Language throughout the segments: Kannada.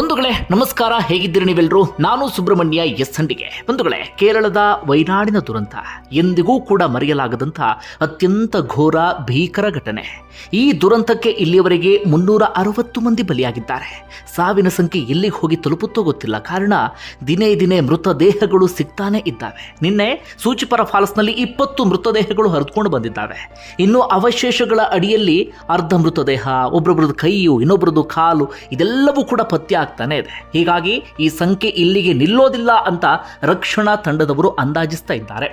ಬಂಧುಗಳೇ, ನಮಸ್ಕಾರ. ಹೇಗಿದ್ದೀರಿ ನೀವೆಲ್ಲರೂ ನಾನು ಸುಬ್ರಹ್ಮಣ್ಯ ಎಸ್ ಹಂಡಿಗೆ ಬಂಧುಗಳೇ, ಕೇರಳದ ವೈನಾಡಿನ ದುರಂತ. ಎಂದಿಗೂ ಕೂಡ ಮರೆಯಲಾಗದಂಥ ಅತ್ಯಂತ ಘೋರ, ಭೀಕರ ಘಟನೆ. ಈ ದುರಂತಕ್ಕೆ ಇಲ್ಲಿಯವರೆಗೆ ಮುನ್ನೂರ ಅರವತ್ತು ಮಂದಿ ಬಲಿಯಾಗಿದ್ದಾರೆ. ಸಾವಿನ ಸಂಖ್ಯೆ ಎಲ್ಲಿಗೆ ಹೋಗಿ ತಲುಪುತ್ತೋ ಗೊತ್ತಿಲ್ಲ. ಕಾರಣ, ದಿನೇ ದಿನೇ ಮೃತದೇಹಗಳು ಸಿಗ್ತಾನೆ ಇದ್ದಾವೆ. ನಿನ್ನೆ ಸೂಚಿಪರ ಫಾಲ್ಸ್ನಲ್ಲಿ ಇಪ್ಪತ್ತು ಮೃತದೇಹಗಳು ಹರಿದುಕೊಂಡು ಬಂದಿದ್ದಾವೆ. ಇನ್ನು ಅವಶೇಷಗಳ ಅಡಿಯಲ್ಲಿ ಅರ್ಧ ಮೃತದೇಹ ಒಬ್ಬೊಬ್ಬರದ್ದು ಕೈಯು ಇನ್ನೊಬ್ಬರದ್ದು ಕಾಲು, ಇದೆಲ್ಲವೂ ಕೂಡ ಪತ್ತೆ ಆಗ್ತಾನೆ ಇದೆ. ಹೀಗಾಗಿ ಈ ಸಂಖ್ಯೆ ಇಲ್ಲಿಗೆ ನಿಲ್ಲೋದಿಲ್ಲ ಅಂತ ರಕ್ಷಣಾ ತಂಡದವರು ಅಂದಾಜಿಸ್ತಾ ಇದ್ದಾರೆ.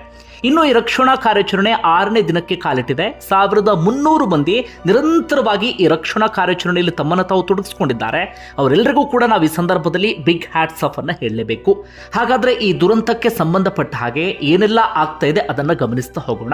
ಇನ್ನು ಈ ರಕ್ಷಣಾ ಕಾರ್ಯಾಚರಣೆ ಆರನೇ ದಿನಕ್ಕೆ ಕಾಲಿಟ್ಟಿದೆ. ಸಾವಿರದ ಮುನ್ನೂರು ಮಂದಿ ನಿರಂತರವಾಗಿ ಈ ರಕ್ಷಣಾ ಕಾರ್ಯಾಚರಣೆಯಲ್ಲಿ ತಮ್ಮನ್ನು ತಾವು ತೊಡಗಿಸಿಕೊಂಡಿದ್ದಾರೆ. ಅವರೆಲ್ಲರಿಗೂ ಕೂಡ ನಾವು ಈ ಸಂದರ್ಭದಲ್ಲಿ ಬಿಗ್ ಹ್ಯಾಟ್ಸ್ ಆಫ್ ಅನ್ನ ಹೇಳಲೇಬೇಕು. ಹಾಗಾದ್ರೆ ಈ ದುರಂತಕ್ಕೆ ಸಂಬಂಧಪಟ್ಟ ಹಾಗೆ ಏನೆಲ್ಲ ಆಗ್ತಾ ಇದೆ ಅದನ್ನ ಗಮನಿಸ್ತಾ ಹೋಗೋಣ.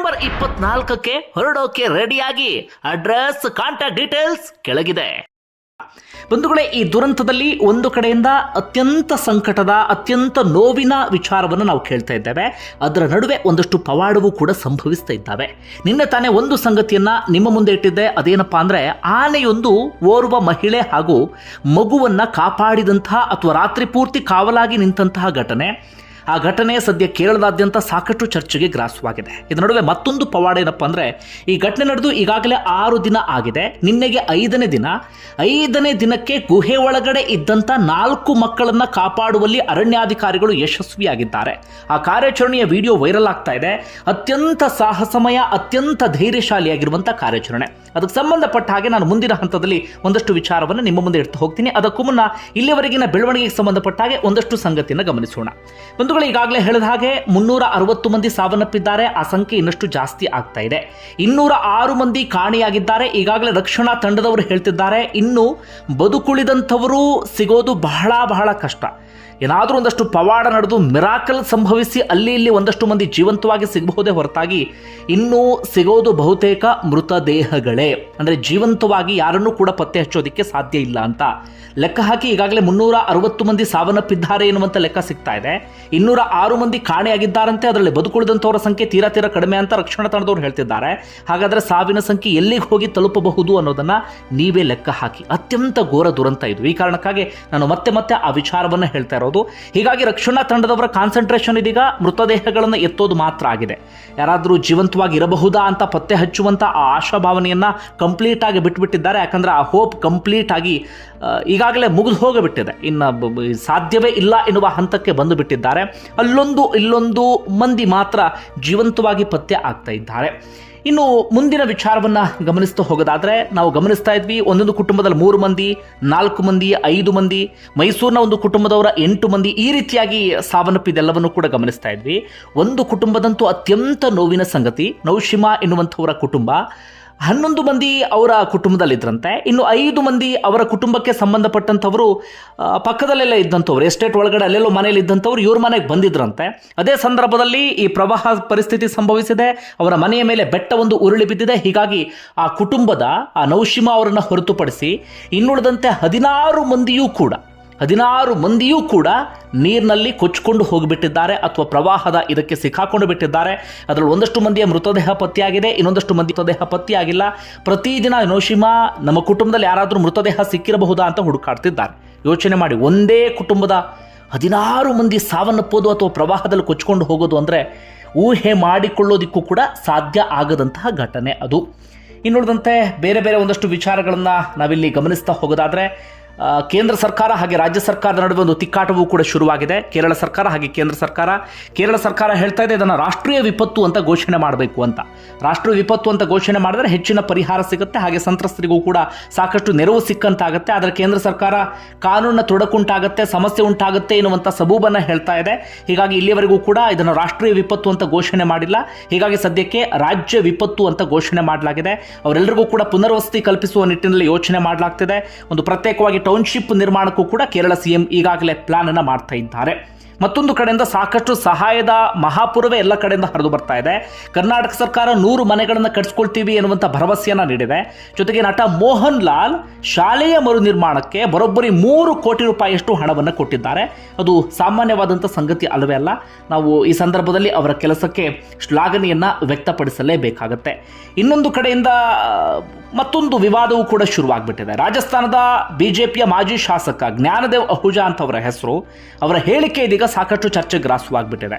ಇಪ್ಪತ್ನಾಲ್ಕಕ್ಕೆ ಹೊರಡೋಕೆ ರೆಡಿಯಾಗಿ. ಅಡ್ರೆಸ್, ಕಾಂಟ್ಯಾಕ್ಟ್ ಡೀಟೇಲ್ಸ್ ಕೆಳಗಿದೆ. ಬಂಧುಗಳೇ, ಈ ದುರಂತದಲ್ಲಿ ಒಂದು ಕಡೆಯಿಂದ ಅತ್ಯಂತ ಸಂಕಟದ, ಅತ್ಯಂತ ನೋವಿನ ವಿಚಾರವನ್ನು ನಾವು ಕೇಳ್ತಾ ಇದ್ದೇವೆ. ಅದರ ನಡುವೆ ಒಂದಷ್ಟು ಪವಾಡವೂ ಕೂಡ ಸಂಭವಿಸ್ತಾ ಇದ್ದಾವೆ. ನಿನ್ನೆ ತಾನೇ ಒಂದು ಸಂಗತಿಯನ್ನ ನಿಮ್ಮ ಮುಂದೆ ಇಟ್ಟಿದ್ದೆ. ಅದೇನಪ್ಪಾ ಅಂದ್ರೆ, ಆನೆಯೊಂದು ಓರ್ವ ಮಹಿಳೆ ಹಾಗೂ ಮಗುವನ್ನ ಕಾಪಾಡಿದಂತಹ ಅಥವಾ ರಾತ್ರಿ ಪೂರ್ತಿ ಕಾವಲಾಗಿ ನಿಂತಹ ಘಟನೆ. ಆ ಘಟನೆ ಸದ್ಯ ಕೇರಳದಾದ್ಯಂತ ಸಾಕಷ್ಟು ಚರ್ಚೆಗೆ ಗ್ರಾಸವಾಗಿದೆ. ಇದರ ನಡುವೆ ಮತ್ತೊಂದು ಪವಾಡ ಏನಪ್ಪ ಅಂದರೆ, ಈ ಘಟನೆ ನಡೆದು ಈಗಾಗಲೇ ಆರು ದಿನ ಆಗಿದೆ. ನಿನ್ನೆಗೆ ಐದನೇ ದಿನ. ಐದನೇ ದಿನಕ್ಕೆ ಗುಹೆ ಒಳಗಡೆ ಇದ್ದಂತ ನಾಲ್ಕು ಮಕ್ಕಳನ್ನ ಕಾಪಾಡುವಲ್ಲಿ ಅರಣ್ಯಾಧಿಕಾರಿಗಳು ಯಶಸ್ವಿಯಾಗಿದ್ದಾರೆ. ಆ ಕಾರ್ಯಾಚರಣೆಯ ವಿಡಿಯೋ ವೈರಲ್ ಆಗ್ತಾ ಇದೆ. ಅತ್ಯಂತ ಸಾಹಸಮಯ, ಅತ್ಯಂತ ಧೈರ್ಯಶಾಲಿಯಾಗಿರುವಂಥ ಕಾರ್ಯಾಚರಣೆ. ಅದಕ್ಕೆ ಸಂಬಂಧಪಟ್ಟ ಹಾಗೆ ನಾನು ಮುಂದಿನ ಹಂತದಲ್ಲಿ ಒಂದಷ್ಟು ವಿಚಾರವನ್ನು ನಿಮ್ಮ ಮುಂದೆ ಇಡ್ತಾ ಹೋಗ್ತೀನಿ. ಅದಕ್ಕೂ ಮುನ್ನ ಇಲ್ಲಿವರೆಗಿನ ಬೆಳವಣಿಗೆಗೆ ಸಂಬಂಧಪಟ್ಟ ಹಾಗೆ ಒಂದಷ್ಟು ಸಂಗತಿಯನ್ನು ಗಮನಿಸೋಣ. ಬಂಧುಗಳು, ಈಗಾಗಲೇ ಹೇಳಿದ ಹಾಗೆ ಮುನ್ನೂರ ಅರವತ್ತು ಮಂದಿ ಸಾವನ್ನಪ್ಪಿದ್ದಾರೆ. ಆ ಸಂಖ್ಯೆ ಇನ್ನಷ್ಟು ಜಾಸ್ತಿ ಆಗ್ತಾ ಇದೆ. ಇನ್ನೂರ ಆರು ಮಂದಿ ಕಾಣೆಯಾಗಿದ್ದಾರೆ. ಈಗಾಗಲೇ ರಕ್ಷಣಾ ತಂಡದವರು ಹೇಳ್ತಿದ್ದಾರೆ, ಇನ್ನು ಬದುಕುಳಿದಂಥವರು ಸಿಗೋದು ಬಹಳ ಬಹಳ ಕಷ್ಟ. ಏನಾದರೂ ಒಂದಷ್ಟು ಪವಾಡ ನಡೆದು ಮಿರಾಕಲ್ ಸಂಭವಿಸಿ ಅಲ್ಲಿ ಇಲ್ಲಿ ಒಂದಷ್ಟು ಮಂದಿ ಜೀವಂತವಾಗಿ ಸಿಗಬಹುದೇ ಹೊರತಾಗಿ ಇನ್ನೂ ಸಿಗೋದು ಬಹುತೇಕ ಮೃತದೇಹಗಳೇ ಅಂದರೆ ಜೀವಂತವಾಗಿ ಯಾರನ್ನೂ ಕೂಡ ಪತ್ತೆ ಹಚ್ಚೋದಕ್ಕೆ ಸಾಧ್ಯ ಇಲ್ಲ ಅಂತ. ಲೆಕ್ಕ ಹಾಕಿ ಈಗಾಗಲೇ ಮುನ್ನೂರ ಅರವತ್ತು ಮಂದಿ ಸಾವನ್ನಪ್ಪಿದ್ದಾರೆ ಎನ್ನುವಂಥ ಲೆಕ್ಕ ಸಿಗ್ತಾ ಇದೆ. ಇನ್ನೂರ ಆರು ಮಂದಿ ಕಾಣೆಯಾಗಿದ್ದಾರಂತೆ, ಅದರಲ್ಲಿ ಬದುಕುಳಿದಂಥವರ ಸಂಖ್ಯೆ ತೀರಾ ತೀರಾ ಕಡಿಮೆ ಅಂತ ರಕ್ಷಣಾ ತಂಡದವರು ಹೇಳ್ತಿದ್ದಾರೆ. ಹಾಗಾದರೆ ಸಾವಿನ ಸಂಖ್ಯೆ ಎಲ್ಲಿಗೆ ಹೋಗಿ ತಲುಪಬಹುದು ಅನ್ನೋದನ್ನು ನೀವೇ ಲೆಕ್ಕ ಹಾಕಿ. ಅತ್ಯಂತ ಘೋರ ದುರಂತ ಇದು. ಈ ಕಾರಣಕ್ಕಾಗಿ ನಾನು ಮತ್ತೆ ಮತ್ತೆ ಆ ವಿಚಾರವನ್ನು ಹೇಳ್ತಾ ಇರೋದು. ಹೀಗಾಗಿ ರಕ್ಷಣಾ ತಂಡದವರ ಕಾನ್ಸಂಟ್ರೇಷನ್ ಇದೀಗ ಮೃತದೇಹಗಳನ್ನು ಎತ್ತೋದು ಮಾತ್ರ ಆಗಿದೆ. ಯಾರಾದರೂ ಜೀವಂತವಾಗಿ ಇರಬಹುದಾ ಅಂತ ಪತ್ತೆ ಹಚ್ಚುವಂಥ ಆ ಆಶಾಭಾವನೆಯನ್ನು ಕಂಪ್ಲೀಟ್ ಆಗಿ ಬಿಟ್ಬಿಟ್ಟಿದ್ದಾರೆ. ಯಾಕಂದರೆ ಆ ಹೋಪ್ ಕಂಪ್ಲೀಟ್ ಆಗಿ ಈಗಾಗಲೇ ಮುಗಿದು ಹೋಗಿಬಿಟ್ಟಿದೆ. ಇನ್ನು ಸಾಧ್ಯವೇ ಇಲ್ಲ ಎನ್ನುವ ಹಂತಕ್ಕೆ ಬಂದು ಬಿಟ್ಟಿದ್ದಾರೆ ಅಲ್ಲೊಂದು ಇಲ್ಲೊಂದು ಮಂದಿ ಮಾತ್ರ ಜೀವಂತವಾಗಿ ಪತ್ತೆ ಆಗ್ತಾ ಇದ್ದಾರೆ. ಇನ್ನು ಮುಂದಿನ ವಿಚಾರವನ್ನ ಗಮನಿಸ್ತಾ ಹೋಗೋದಾದ್ರೆ, ನಾವು ಗಮನಿಸ್ತಾ ಇದ್ವಿ, ಒಂದೊಂದು ಕುಟುಂಬದಲ್ಲಿ ಮೂರು ಮಂದಿ, ನಾಲ್ಕು ಮಂದಿ, ಐದು ಮಂದಿ, ಮೈಸೂರಿನ ಒಂದು ಕುಟುಂಬದವರ ಎಂಟು ಮಂದಿ, ಈ ರೀತಿಯಾಗಿ ಸಾವನ್ನಪ್ಪಿದೆಲ್ಲವನ್ನು ಕೂಡ ಗಮನಿಸ್ತಾ ಇದ್ವಿ. ಒಂದು ಕುಟುಂಬದಂತೂ ಅತ್ಯಂತ ನೋವಿನ ಸಂಗತಿ, ನೌಶಿಮಾ ಎನ್ನುವಂಥವರ ಕುಟುಂಬ ಹನ್ನೊಂದು ಮಂದಿ ಅವರ ಕುಟುಂಬದಲ್ಲಿದ್ದರಂತೆ ಇನ್ನು ಐದು ಮಂದಿ ಅವರ ಕುಟುಂಬಕ್ಕೆ ಸಂಬಂಧಪಟ್ಟಂಥವರು ಪಕ್ಕದಲ್ಲೆಲ್ಲ ಇದ್ದಂಥವ್ರು, ಎಸ್ಟೇಟ್ ಒಳಗಡೆ ಅಲ್ಲೆಲ್ಲೋ ಮನೇಲಿ ಇದ್ದಂಥವ್ರು ಇವ್ರ ಮನೆಗೆ ಬಂದಿದ್ರಂತೆ. ಅದೇ ಸಂದರ್ಭದಲ್ಲಿ ಈ ಪ್ರವಾಹ ಪರಿಸ್ಥಿತಿ ಸಂಭವಿಸಿದೆ, ಅವರ ಮನೆಯ ಮೇಲೆ ಬೆಟ್ಟ ಒಂದು ಉರುಳಿ ಬಿದ್ದಿದೆ, ಹೀಗಾಗಿ ಆ ಕುಟುಂಬದ, ಆ ನೌಶಿಮಾ ಅವರನ್ನು ಹೊರತುಪಡಿಸಿ ಇನ್ನುಳಿದಂತೆ ಹದಿನಾರು ಮಂದಿಯೂ ಕೂಡ ಹದಿನಾರು ಮಂದಿಯೂ ಕೂಡ ನೀರಿನಲ್ಲಿ ಕೊಚ್ಚಿಕೊಂಡು ಹೋಗಿಬಿಟ್ಟಿದ್ದಾರೆ ಅಥವಾ ಪ್ರವಾಹದ ಇದಕ್ಕೆ ಸಿಕ್ಕಾಕೊಂಡು ಬಿಟ್ಟಿದ್ದಾರೆ. ಅದರಲ್ಲಿ ಒಂದಷ್ಟು ಮಂದಿಯ ಮೃತದೇಹ ಪತ್ತೆಯಾಗಿದೆ, ಇನ್ನೊಂದಷ್ಟು ಮಂದಿ ಮೃತದೇಹ ಪತ್ತೆಯಾಗಿಲ್ಲ. ಪ್ರತಿದಿನ ನೋಶಿಮಾ, ನಮ್ಮ ಕುಟುಂಬದಲ್ಲಿ ಯಾರಾದರೂ ಮೃತದೇಹ ಸಿಕ್ಕಿರಬಹುದಾ ಅಂತ ಹುಡುಕಾಡ್ತಿದ್ದಾರೆ. ಯೋಚನೆ ಮಾಡಿ, ಒಂದೇ ಕುಟುಂಬದ ಹದಿನಾರು ಮಂದಿ ಸಾವನ್ನಪ್ಪೋದು ಅಥವಾ ಪ್ರವಾಹದಲ್ಲಿ ಕೊಚ್ಚಿಕೊಂಡು ಹೋಗೋದು ಅಂದರೆ ಊಹೆ ಮಾಡಿಕೊಳ್ಳೋದಿಕ್ಕೂ ಕೂಡ ಸಾಧ್ಯ ಆಗದಂತಹ ಘಟನೆ ಅದು. ಇನ್ನುಳಿದಂತೆ ಬೇರೆ ಬೇರೆ ಒಂದಷ್ಟು ವಿಚಾರಗಳನ್ನು ನಾವಿಲ್ಲಿ ಗಮನಿಸ್ತಾ ಹೋಗೋದಾದರೆ ಕೇಂದ್ರ ಸರ್ಕಾರ ಹಾಗೆ ರಾಜ್ಯ ಸರ್ಕಾರದ ನಡುವೆ ಒಂದು ತಿಕ್ಕಾಟವೂ ಕೂಡ ಶುರುವಾಗಿದೆ. ಕೇರಳ ಸರ್ಕಾರ ಹಾಗೆ ಕೇಂದ್ರ ಸರ್ಕಾರ. ಕೇರಳ ಸರ್ಕಾರ ಹೇಳ್ತಾ ಇದೆ, ಇದನ್ನು ರಾಷ್ಟ್ರೀಯ ವಿಪತ್ತು ಅಂತ ಘೋಷಣೆ ಮಾಡಬೇಕು ಅಂತ. ರಾಷ್ಟ್ರೀಯ ವಿಪತ್ತು ಅಂತ ಘೋಷಣೆ ಮಾಡಿದ್ರೆ ಹೆಚ್ಚಿನ ಪರಿಹಾರ ಸಿಗುತ್ತೆ, ಹಾಗೆ ಸಂತ್ರಸ್ತರಿಗೂ ಕೂಡ ಸಾಕಷ್ಟು ನೆರವು ಸಿಕ್ಕಂತಾಗುತ್ತೆ. ಆದರೆ ಕೇಂದ್ರ ಸರ್ಕಾರ ಕಾನೂನಿನ ತೊಡಕುಂಟಾಗುತ್ತೆ, ಸಮಸ್ಯೆ ಉಂಟಾಗುತ್ತೆ ಎನ್ನುವಂಥ ಸಬೂಬನ್ನು ಹೇಳ್ತಾ ಇದೆ. ಹೀಗಾಗಿ ಇಲ್ಲಿಯವರೆಗೂ ಕೂಡ ಇದನ್ನು ರಾಷ್ಟ್ರೀಯ ವಿಪತ್ತು ಅಂತ ಘೋಷಣೆ ಮಾಡಿಲ್ಲ. ಹೀಗಾಗಿ ಸದ್ಯಕ್ಕೆ ರಾಜ್ಯ ವಿಪತ್ತು ಅಂತ ಘೋಷಣೆ ಮಾಡಲಾಗಿದೆ. ಅವರೆಲ್ಲರಿಗೂ ಕೂಡ ಪುನರ್ವಸತಿ ಕಲ್ಪಿಸುವ ನಿಟ್ಟಿನಲ್ಲಿ ಯೋಚನೆ ಮಾಡಲಾಗ್ತಿದೆ. ಒಂದು ಪ್ರತ್ಯೇಕವಾಗಿ ಟೌನ್ಶಿಪ್ ನಿರ್ಮಾಣಕ್ಕೂ ಕೂಡ ಕೇರಳ ಸಿಎಂ ಈಗಾಗಲೇ ಪ್ಲಾನ್ ಅನ್ನ ಮಾಡ್ತಾ ಇದ್ದಾರೆ. ಮತ್ತೊಂದು ಕಡೆಯಿಂದ ಸಾಕಷ್ಟು ಸಹಾಯದ ಮಹಾಪುರವೇ ಎಲ್ಲ ಕಡೆಯಿಂದ ಹರಿದು ಬರ್ತಾ ಇದೆ. ಕರ್ನಾಟಕ ಸರ್ಕಾರ ನೂರು ಮನೆಗಳನ್ನು ಕಟ್ಸ್ಕೊಳ್ತೀವಿ ಎನ್ನುವಂಥ ಭರವಸೆಯನ್ನು ನೀಡಿದೆ. ಜೊತೆಗೆ ನಟ ಮೋಹನ್ ಲಾಲ್ ಶಾಲೆಯ ಮರು ನಿರ್ಮಾಣಕ್ಕೆ ಬರೋಬ್ಬರಿ ಮೂರು ಕೋಟಿ ರೂಪಾಯಿಯಷ್ಟು ಹಣವನ್ನು ಕೊಟ್ಟಿದ್ದಾರೆ. ಅದು ಸಾಮಾನ್ಯವಾದಂಥ ಸಂಗತಿ ಅಲ್ಲವೇ ಅಲ್ಲ. ನಾವು ಈ ಸಂದರ್ಭದಲ್ಲಿ ಅವರ ಕೆಲಸಕ್ಕೆ ಶ್ಲಾಘನೆಯನ್ನು ವ್ಯಕ್ತಪಡಿಸಲೇಬೇಕಾಗತ್ತೆ. ಇನ್ನೊಂದು ಕಡೆಯಿಂದ ಮತ್ತೊಂದು ವಿವಾದವೂ ಕೂಡ ಶುರುವಾಗಿಬಿಟ್ಟಿದೆ. ರಾಜಸ್ಥಾನದ ಬಿಜೆಪಿಯ ಮಾಜಿ ಶಾಸಕ ಜ್ಞಾನದೇವ್ ಅಹುಜಾ ಅಂತವರ ಹೆಸರು. ಅವರ ಹೇಳಿಕೆ ಇದೀಗ ಸಾಕಷ್ಟು ಚರ್ಚೆ ಗ್ರಾಸವಾಗ್ಬಿಟ್ಟಿದೆ.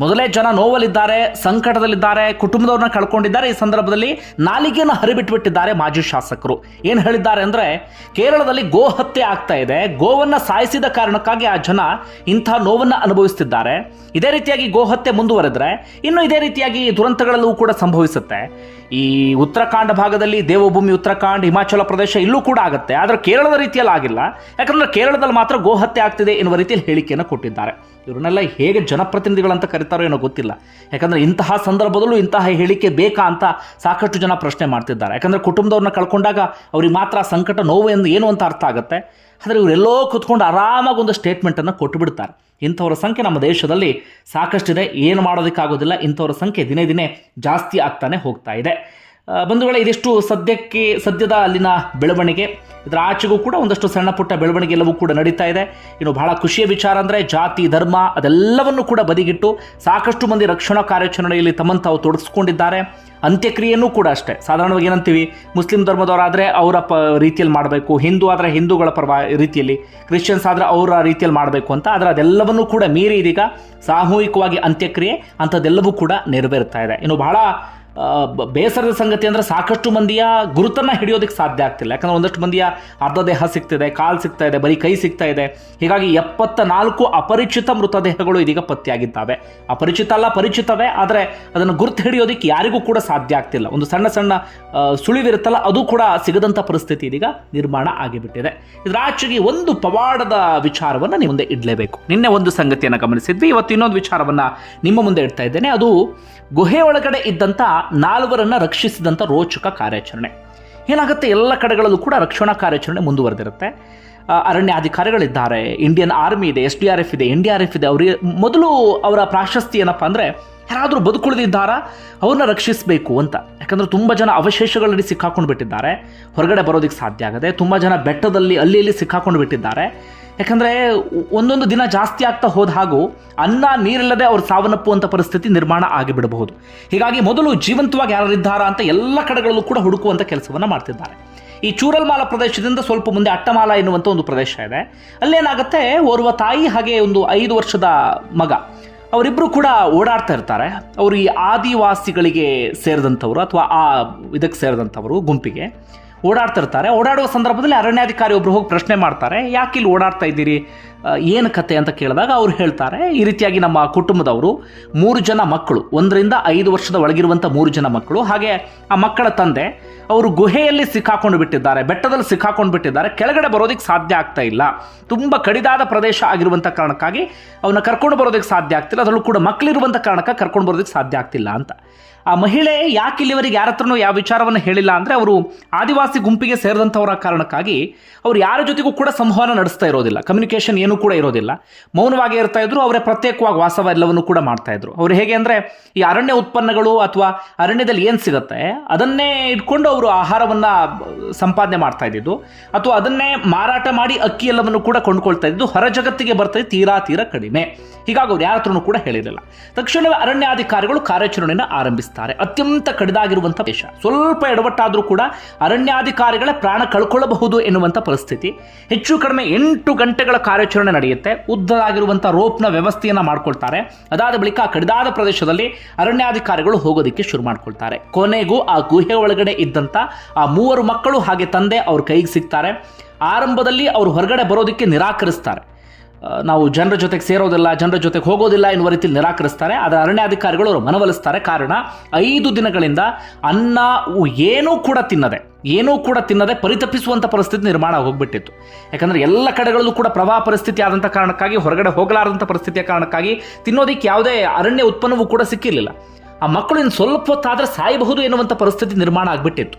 ಮೊದಲೇ ಜನ ನೋವಲ್ಲಿದ್ದಾರೆ, ಸಂಕಟದಲ್ಲಿದ್ದಾರೆ, ಕುಟುಂಬದವ್ರನ್ನ ಕಳ್ಕೊಂಡಿದ್ದಾರೆ. ಈ ಸಂದರ್ಭದಲ್ಲಿ ನಾಲಿಗೆಯನ್ನು ಹರಿಬಿಟ್ಬಿಟ್ಟಿದ್ದಾರೆ ಮಾಜಿ ಶಾಸಕರು. ಏನು ಹೇಳಿದ್ದಾರೆ ಅಂದ್ರೆ, ಕೇರಳದಲ್ಲಿ ಗೋ ಹತ್ಯೆ ಆಗ್ತಾ ಇದೆ. ಗೋವನ್ನ ಸಾಯಿಸಿದ ಕಾರಣಕ್ಕಾಗಿ ಆ ಜನ ಇಂಥ ನೋವನ್ನ ಅನುಭವಿಸ್ತಿದ್ದಾರೆ. ಇದೇ ರೀತಿಯಾಗಿ ಗೋ ಹತ್ಯೆ ಮುಂದುವರೆದ್ರೆ, ಇನ್ನು ಇದೇ ರೀತಿಯಾಗಿ ದುರಂತಗಳಲ್ಲೂ ಕೂಡ ಸಂಭವಿಸುತ್ತೆ. ಈ ಉತ್ತರಾಖಂಡ ಭಾಗದಲ್ಲಿ, ದೇವಭೂಮಿ ಉತ್ತರಾಖಂಡ್, ಹಿಮಾಚಲ ಪ್ರದೇಶ ಇಲ್ಲೂ ಕೂಡ ಆಗುತ್ತೆ. ಆದರೆ ಕೇರಳದ ರೀತಿಯಲ್ಲಿ ಆಗಿಲ್ಲ. ಯಾಕಂದ್ರೆ ಕೇರಳದಲ್ಲಿ ಮಾತ್ರ ಗೋ ಹತ್ಯೆ ಆಗ್ತಿದೆ ಎನ್ನುವ ರೀತಿಯಲ್ಲಿ ಹೇಳಿಕೆಯನ್ನು ಕೊಟ್ಟಿದ್ದಾರೆ. ಇವ್ರನ್ನೆಲ್ಲ ಹೇಗೆ ಜನಪ್ರತಿನಿಧಿಗಳಂತ ಕರೀತಾರೋ ಏನೋ ಗೊತ್ತಿಲ್ಲ. ಯಾಕಂದರೆ ಇಂತಹ ಸಂದರ್ಭದಲ್ಲೂ ಇಂತಹ ಹೇಳಿಕೆ ಬೇಕಾ ಅಂತ ಸಾಕಷ್ಟು ಜನ ಪ್ರಶ್ನೆ ಮಾಡ್ತಿದ್ದಾರೆ. ಯಾಕಂದರೆ ಕುಟುಂಬದವ್ರನ್ನ ಕಳ್ಕೊಂಡಾಗ ಅವ್ರಿಗೆ ಮಾತ್ರ ಸಂಕಟ ನೋವು ಎಂದು ಏನು ಅಂತ ಅರ್ಥ ಆಗುತ್ತೆ. ಆದರೆ ಇವರೆಲ್ಲೋ ಕೂತ್ಕೊಂಡು ಆರಾಮಾಗಿ ಒಂದು ಸ್ಟೇಟ್ಮೆಂಟನ್ನು ಕೊಟ್ಟುಬಿಡ್ತಾರೆ ಇಂಥವ್ರ ಸಂಖ್ಯೆ ನಮ್ಮ ದೇಶದಲ್ಲಿ ಸಾಕಷ್ಟಿದೆ. ಏನು ಮಾಡೋದಕ್ಕಾಗೋದಿಲ್ಲ. ಇಂಥವ್ರ ಸಂಖ್ಯೆ ದಿನೇ ದಿನೇ ಜಾಸ್ತಿ ಆಗ್ತಾನೆ ಹೋಗ್ತಾ ಇದೆ. ಬಂಧುಗಳೇ, ಇದಿಷ್ಟು ಸದ್ಯಕ್ಕೆ, ಸದ್ಯದ ಅಲ್ಲಿನ ಬೆಳವಣಿಗೆ. ಇದರ ಆಚೆಗೂ ಕೂಡ ಒಂದಷ್ಟು ಸಣ್ಣ ಪುಟ್ಟ ಬೆಳವಣಿಗೆ ಎಲ್ಲವೂ ಕೂಡ ನಡೀತಾ ಇದೆ. ಇನ್ನು ಬಹಳ ಖುಷಿಯ ವಿಚಾರ ಅಂದರೆ ಜಾತಿ, ಧರ್ಮ ಅದೆಲ್ಲವನ್ನು ಕೂಡ ಬದಿಗಿಟ್ಟು ಸಾಕಷ್ಟು ಮಂದಿ ರಕ್ಷಣಾ ಕಾರ್ಯಾಚರಣೆಯಲ್ಲಿ ತಮ್ಮನ್ನು ತಾವು ತೊಡಗಿಸ್ಕೊಂಡಿದ್ದಾರೆ. ಅಂತ್ಯಕ್ರಿಯೆಯೂ ಕೂಡ ಅಷ್ಟೇ. ಸಾಧಾರಣವಾಗಿ ಏನಂತೀವಿ, ಮುಸ್ಲಿಂ ಧರ್ಮದವರಾದರೆ ಅವರ ಪ, ರೀತಿಯಲ್ಲಿ ಮಾಡಬೇಕು. ಹಿಂದೂ ಆದರೆ ಹಿಂದೂಗಳ ಪರವಾ, ರೀತಿಯಲ್ಲಿ. ಕ್ರಿಶ್ಚಿಯನ್ಸ್ ಆದರೆ ಅವರ ರೀತಿಯಲ್ಲಿ ಮಾಡಬೇಕು ಅಂತ. ಆದರೆ ಅದೆಲ್ಲವನ್ನೂ ಕೂಡ ಮೀರಿ ಇದೀಗ ಸಾಮೂಹಿಕವಾಗಿ ಅಂತ್ಯಕ್ರಿಯೆ ಅಂಥದ್ದೆಲ್ಲವೂ ಕೂಡ ನೆರವೇರ್ತಾ ಇದೆ. ಇನ್ನು ಬಹಳ ಬೇಸರದ ಸಂಗತಿ ಅಂದರೆ ಸಾಕಷ್ಟು ಮಂದಿಯ ಗುರುತನ್ನು ಹಿಡಿಯೋದಕ್ಕೆ ಸಾಧ್ಯ ಆಗ್ತಿಲ್ಲ. ಯಾಕಂದರೆ ಒಂದಷ್ಟು ಮಂದಿಯ ಅರ್ಧ ದೇಹ ಸಿಗ್ತಿದೆ, ಕಾಲು ಸಿಗ್ತಾ ಇದೆ, ಬರೀ ಕೈ ಸಿಗ್ತಾ ಇದೆ. ಹೀಗಾಗಿ ಎಪ್ಪತ್ತ ನಾಲ್ಕು ಅಪರಿಚಿತ ಮೃತದೇಹಗಳು ಇದೀಗ ಪತ್ತೆಯಾಗಿದ್ದಾವೆ. ಅಪರಿಚಿತ ಅಲ್ಲ, ಪರಿಚಿತವೇ, ಆದರೆ ಅದನ್ನು ಗುರುತು ಹಿಡಿಯೋದಕ್ಕೆ ಯಾರಿಗೂ ಕೂಡ ಸಾಧ್ಯ ಆಗ್ತಿಲ್ಲ. ಒಂದು ಸಣ್ಣ ಸಣ್ಣ ಸುಳಿವಿರುತ್ತಲ್ಲ, ಅದು ಕೂಡ ಸಿಗದಂಥ ಪರಿಸ್ಥಿತಿ ಇದೀಗ ನಿರ್ಮಾಣ ಆಗಿಬಿಟ್ಟಿದೆ. ಇದರ ಆಚೆಗೆ ಒಂದು ಪವಾಡದ ವಿಚಾರವನ್ನು ನಿಮ್ಮ ಮುಂದೆ ಇಡಲೇಬೇಕು. ನಿನ್ನೆ ಒಂದು ಸಂಗತಿಯನ್ನು ಗಮನಿಸಿದ್ವಿ. ಇವತ್ತು ಇನ್ನೊಂದು ವಿಚಾರವನ್ನು ನಿಮ್ಮ ಮುಂದೆ ಇಡ್ತಾ ಇದ್ದೇನೆ. ಅದು ಗುಹೆ ಒಳಗಡೆ ಇದ್ದಂಥ ನಾಲ್ವರನ್ನ ರಕ್ಷಿಸಿದಂಥ ರೋಚಕ ಕಾರ್ಯಾಚರಣೆ. ಏನಾಗುತ್ತೆ, ಎಲ್ಲ ಕಡೆಗಳಲ್ಲೂ ಕೂಡ ರಕ್ಷಣಾ ಕಾರ್ಯಾಚರಣೆ ಮುಂದುವರೆದಿರುತ್ತೆ. ಅರಣ್ಯ ಅರಣ್ಯಾಧಿಕಾರಿಗಳಿದ್ದಾರೆ ಇಂಡಿಯನ್ ಆರ್ಮಿ ಇದೆ ಎಸ್ ಡಿ ಆರ್ ಎಫ್ ಇದೆ ಎನ್ ಡಿ ಆರ್ ಎಫ್ ಇದೆ, ಅವರಿಗೆ ಮೊದಲು ಅವರ ಪ್ರಾಶಸ್ತಿ ಏನಪ್ಪ ಅಂದರೆ, ಯಾರಾದರೂ ಬದುಕುಳಿದಿದ್ದಾರಾ, ಅವ್ರನ್ನ ರಕ್ಷಿಸಬೇಕು ಅಂತ. ಯಾಕಂದ್ರೆ ತುಂಬ ಜನ ಅವಶೇಷಗಳಲ್ಲಿ ಸಿಕ್ಕಾಕೊಂಡು ಬಿಟ್ಟಿದ್ದಾರೆ ಹೊರಗಡೆ ಬರೋದಕ್ಕೆ ಸಾಧ್ಯ ಆಗದೆ, ತುಂಬ ಜನ ಬೆಟ್ಟದಲ್ಲಿ, ಅಲ್ಲಿ, ಇಲ್ಲಿ ಸಿಕ್ಕಾಕೊಂಡು ಬಿಟ್ಟಿದ್ದಾರೆ ಯಾಕಂದರೆ ಒಂದೊಂದು ದಿನ ಜಾಸ್ತಿ ಆಗ್ತಾ ಹೋದ ಹಾಗೂ ಅನ್ನ ನೀರಿಲ್ಲದೆ ಅವ್ರು ಸಾವನ್ನಪ್ಪುವಂಥ ಪರಿಸ್ಥಿತಿ ನಿರ್ಮಾಣ ಆಗಿಬಿಡಬಹುದು. ಹೀಗಾಗಿ ಮೊದಲು ಜೀವಂತವಾಗಿ ಯಾರಿದ್ದಾರಾ ಅಂತ ಎಲ್ಲ ಕಡೆಗಳಲ್ಲೂ ಕೂಡ ಹುಡುಕುವಂಥ ಕೆಲಸವನ್ನು ಮಾಡ್ತಿದ್ದಾರೆ. ಈ ಚೂರಲ್ಮಾಲ ಪ್ರದೇಶದಿಂದ ಸ್ವಲ್ಪ ಮುಂದೆ ಅಟ್ಟಮಾಲ ಎನ್ನುವಂಥ ಒಂದು ಪ್ರದೇಶ ಇದೆ. ಅಲ್ಲೇನಾಗುತ್ತೆ, ಓರ್ವ ತಾಯಿ ಹಾಗೆ ಒಂದು ಐದು ವರ್ಷದ ಮಗ ಅವರಿಬ್ಬರು ಕೂಡ ಓಡಾಡ್ತಾ ಇರ್ತಾರೆ. ಅವರು ಈ ಆದಿವಾಸಿಗಳಿಗೆ ಸೇರಿದಂಥವರು ಅಥವಾ ಆ ಇದಕ್ಕೆ ಸೇರಿದಂಥವರು ಗುಂಪಿಗೆ. ಓಡಾಡ್ತಾ ಇರ್ತಾರೆ ಓಡಾಡುವ ಸಂದರ್ಭದಲ್ಲಿ ಅರಣ್ಯಾಧಿಕಾರಿ ಒಬ್ರು ಹೋಗಿ ಪ್ರಶ್ನೆ ಮಾಡ್ತಾರೆ, ಯಾಕೆ ಇಲ್ಲಿ ಓಡಾಡ್ತಾ ಇದ್ದೀರಿ? ಏನು ಕತೆ? ಅಂತ ಕೇಳಿದಾಗ ಅವ್ರು ಹೇಳ್ತಾರೆ, ಈ ರೀತಿಯಾಗಿ ನಮ್ಮ ಕುಟುಂಬದವರು ಮೂರು ಜನ ಮಕ್ಕಳು, ಒಂದರಿಂದ ಐದು ವರ್ಷದ ಒಳಗಿರುವಂಥ ಮೂರು ಜನ ಮಕ್ಕಳು, ಹಾಗೆ ಆ ಮಕ್ಕಳ ತಂದೆ, ಅವರು ಗುಹೆಯಲ್ಲಿ ಸಿಕ್ಕಾಕೊಂಡು ಬಿಟ್ಟಿದ್ದಾರೆ, ಬೆಟ್ಟದಲ್ಲಿ ಸಿಕ್ಕಾಕೊಂಡು ಬಿಟ್ಟಿದ್ದಾರೆ, ಕೆಳಗಡೆ ಬರೋದಕ್ಕೆ ಸಾಧ್ಯ ಆಗ್ತಾ ಇಲ್ಲ. ತುಂಬ ಕಡಿದಾದ ಪ್ರದೇಶ ಆಗಿರುವಂಥ ಕಾರಣಕ್ಕಾಗಿ ಅವನ್ನ ಕರ್ಕೊಂಡು ಬರೋದಕ್ಕೆ ಸಾಧ್ಯ ಆಗ್ತಿಲ್ಲ, ಅದರಲ್ಲೂ ಕೂಡ ಮಕ್ಕಳಿರುವಂಥ ಕಾರಣಕ್ಕೆ ಕರ್ಕೊಂಡು ಬರೋದಕ್ಕೆ ಸಾಧ್ಯ ಆಗ್ತಿಲ್ಲ ಅಂತ. ಆ ಮಹಿಳೆ ಯಾಕೆ ಇಲ್ಲಿವರಿಗೆ ಯಾರ ಹತ್ರನೂ ಯಾವ ವಿಚಾರವನ್ನು ಹೇಳಿಲ್ಲ ಅಂದರೆ, ಅವರು ಆದಿವಾಸಿ ಗುಂಪಿಗೆ ಸೇರಿದಂಥವರ ಕಾರಣಕ್ಕಾಗಿ ಅವ್ರು ಯಾರ ಜೊತೆಗೂ ಕೂಡ ಸಂವಹನ ನಡೆಸ್ತಾ ಇರೋದಿಲ್ಲ. ಕಮ್ಯುನಿಕೇಷನ್ ಏನೂ ಕೂಡ ಇರೋದಿಲ್ಲ. ಮೌನವಾಗಿ ಇರ್ತಾ ಇದ್ರು, ಅವರೇ ಪ್ರತ್ಯೇಕವಾಗಿ ವಾಸವ ಎಲ್ಲವನ್ನು ಕೂಡ ಮಾಡ್ತಾ ಇದ್ರು. ಅವ್ರು ಹೇಗೆ ಅಂದರೆ, ಈ ಅರಣ್ಯ ಉತ್ಪನ್ನಗಳು ಅಥವಾ ಅರಣ್ಯದಲ್ಲಿ ಏನು ಸಿಗುತ್ತೆ, ಅದನ್ನೇ ಇಟ್ಕೊಂಡು ಅವರು ಆಹಾರವನ್ನು ಸಂಪಾದನೆ ಮಾಡ್ತಾ ಇದ್ದಿದ್ದು, ಅಥವಾ ಅದನ್ನೇ ಮಾರಾಟ ಮಾಡಿ ಅಕ್ಕಿ ಎಲ್ಲವನ್ನು ಕೂಡ ಕೊಂಡ್ಕೊಳ್ತಾ ಇದ್ದು ಹೊರ ಜಗತ್ತಿಗೆ ಬರ್ತಾ ತೀರಾ ತೀರಾ ಕಡಿಮೆ. ಹೀಗಾಗಿ ಅವ್ರು ಯಾರ ಕೂಡ ಹೇಳಿರಲಿಲ್ಲ. ತಕ್ಷಣವೇ ಅರಣ್ಯಾಧಿಕಾರಿಗಳು ಕಾರ್ಯಾಚರಣೆಯನ್ನು ಆರಂಭಿಸ್ತಾರೆ. ಅತ್ಯಂತ ಕಡಿದಾಗಿರುವಂಥ ದೇಶ. ಸ್ವಲ್ಪ ಎಡವಟ್ಟಾದರೂ ಕೂಡ ಅರಣ್ಯಾಧಿಕಾರಿಗಳೇ ಪ್ರಾಣ ಕಳ್ಕೊಳ್ಳಬಹುದು ಎನ್ನುವಂಥ ಪರಿಸ್ಥಿತಿ. ಹೆಚ್ಚು ಕಡಿಮೆ ಎಂಟು ಗಂಟೆಗಳ ಕಾರ್ಯಾಚರಣೆ ನಡೆಯುತ್ತೆ. ಉದ್ದವಾಗಿರುವಂಥ ರೋಪ್ನ ವ್ಯವಸ್ಥೆಯನ್ನು ಮಾಡ್ಕೊಳ್ತಾರೆ. ಅದಾದ ಬಳಿಕ ಕಡಿದಾದ ಪ್ರದೇಶದಲ್ಲಿ ಅರಣ್ಯಾಧಿಕಾರಿಗಳು ಹೋಗೋದಕ್ಕೆ ಶುರು ಮಾಡ್ಕೊಳ್ತಾರೆ. ಕೊನೆಗೂ ಆ ಗುಹೆ ಒಳಗಡೆ ಇದ್ದಂಥ ಆ ಮೂವರು ಮಕ್ಕಳು ಹಾಗೆ ತಂದೆ ಅವ್ರ ಕೈಗೆ ಸಿಗ್ತಾರೆ. ಆರಂಭದಲ್ಲಿ ಅವರು ಹೊರಗಡೆ ಬರೋದಕ್ಕೆ ನಿರಾಕರಿಸ್ತಾರೆ. ನಾವು ಜನರ ಜೊತೆಗೆ ಸೇರೋದಿಲ್ಲ, ಜನರ ಜೊತೆಗೆ ಹೋಗೋದಿಲ್ಲ ಎನ್ನುವ ರೀತಿಯಲ್ಲಿ ನಿರಾಕರಿಸ್ತಾರೆ. ಅದರ ಅರಣ್ಯಾಧಿಕಾರಿಗಳು ಅವರು ಮನವೊಲಿಸ್ತಾರೆ. ಕಾರಣ, ಐದು ದಿನಗಳಿಂದ ಅನ್ನ ಏನೂ ಕೂಡ ತಿನ್ನದೆ. ಏನೂ ಕೂಡ ತಿನ್ನದೆ ಪರಿತಪಿಸುವಂಥ ಪರಿಸ್ಥಿತಿ ನಿರ್ಮಾಣ ಹೋಗ್ಬಿಟ್ಟಿತ್ತು. ಯಾಕಂದರೆ ಎಲ್ಲ ಕಡೆಗಳಲ್ಲೂ ಕೂಡ ಪ್ರವಾಹ ಪರಿಸ್ಥಿತಿ ಆದಂಥ ಕಾರಣಕ್ಕಾಗಿ, ಹೊರಗಡೆ ಹೋಗಲಾರದಂಥ ಪರಿಸ್ಥಿತಿಯ ಕಾರಣಕ್ಕಾಗಿ ತಿನ್ನೋದಕ್ಕೆ ಯಾವುದೇ ಅರಣ್ಯ ಉತ್ಪನ್ನವೂ ಕೂಡ ಸಿಕ್ಕಿರಲಿಲ್ಲ. ಆ ಮಕ್ಕಳು ಇನ್ನು ಸ್ವಲ್ಪ ಹೊತ್ತಾದರೆ ಸಾಯಬಹುದು ಎನ್ನುವಂಥ ಪರಿಸ್ಥಿತಿ ನಿರ್ಮಾಣ ಆಗಿಬಿಟ್ಟಿತ್ತು.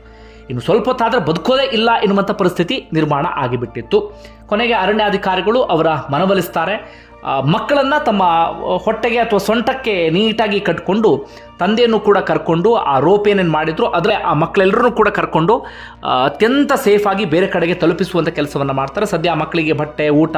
ಇನ್ನು ಸ್ವಲ್ಪ ಹೊತ್ತಾದರೆ ಬದುಕೋದೇ ಇಲ್ಲ ಎನ್ನುವಂಥ ಪರಿಸ್ಥಿತಿ ನಿರ್ಮಾಣ ಆಗಿಬಿಟ್ಟಿತ್ತು. ಕೊನೆಗೆ ಅರಣ್ಯಾಧಿಕಾರಿಗಳು ಅವರ ಮನವೊಲಿಸ್ತಾರೆ. ಮಕ್ಕಳನ್ನು ತಮ್ಮ ಹೊಟ್ಟೆಗೆ ಅಥವಾ ಸೊಂಟಕ್ಕೆ ನೀಟಾಗಿ ಕಟ್ಕೊಂಡು ತಂದೆಯನ್ನು ಕೂಡ ಕರ್ಕೊಂಡು, ಆ ರೋಪ್ ಏನೇನು ಮಾಡಿದ್ರು, ಆದರೆ ಆ ಮಕ್ಕಳೆಲ್ಲರೂ ಕೂಡ ಕರ್ಕೊಂಡು ಅತ್ಯಂತ ಸೇಫಾಗಿ ಬೇರೆ ಕಡೆಗೆ ತಲುಪಿಸುವಂಥ ಕೆಲಸವನ್ನು ಮಾಡ್ತಾರೆ. ಸದ್ಯ ಆ ಮಕ್ಕಳಿಗೆ ಬಟ್ಟೆ, ಊಟ,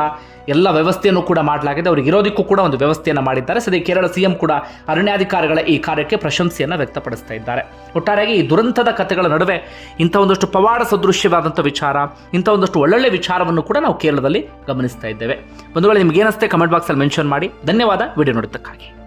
ಎಲ್ಲ ವ್ಯವಸ್ಥೆಯನ್ನು ಕೂಡ ಮಾಡಲಾಗಿದೆ. ಅವ್ರಿಗೆ ಇರೋದಕ್ಕೂ ಕೂಡ ಒಂದು ವ್ಯವಸ್ಥೆಯನ್ನು ಮಾಡಿದ್ದಾರೆ. ಸದ್ಯ ಕೇರಳ ಸಿಎಂ ಕೂಡ ಅರಣ್ಯಾಧಿಕಾರಿಗಳ ಈ ಕಾರ್ಯಕ್ಕೆ ಪ್ರಶಂಸೆಯನ್ನು ವ್ಯಕ್ತಪಡಿಸ್ತಾ ಇದ್ದಾರೆ. ಒಟ್ಟಾರೆಯಾಗಿ ಈ ದುರಂತದ ಕಥೆಗಳ ನಡುವೆ ಇಂಥ ಒಂದಷ್ಟು ಪವಾಡ ಸದೃಶ್ಯವಾದಂಥ ವಿಚಾರ, ಇಂಥ ಒಂದಷ್ಟು ಒಳ್ಳೊಳ್ಳೆ ವಿಚಾರವನ್ನು ಕೂಡ ನಾವು ಕೇರಳದಲ್ಲಿ ಗಮನಿಸ್ತಾ ಇದ್ದೇವೆ. ಬಂಧುಗಳು, ನಿಮ್ಗೆ ಏನಿಸ್ತೇ ಕಮೆಂಟ್ ಬಾಕ್ಸಲ್ಲಿ ಮೆನ್ಷನ್ ಮಾಡಿ, ಧನ್ಯವಾದ. ವಿಡಿಯೋ ನೋಡಿದ್ದಕ್ಕಾಗಿ.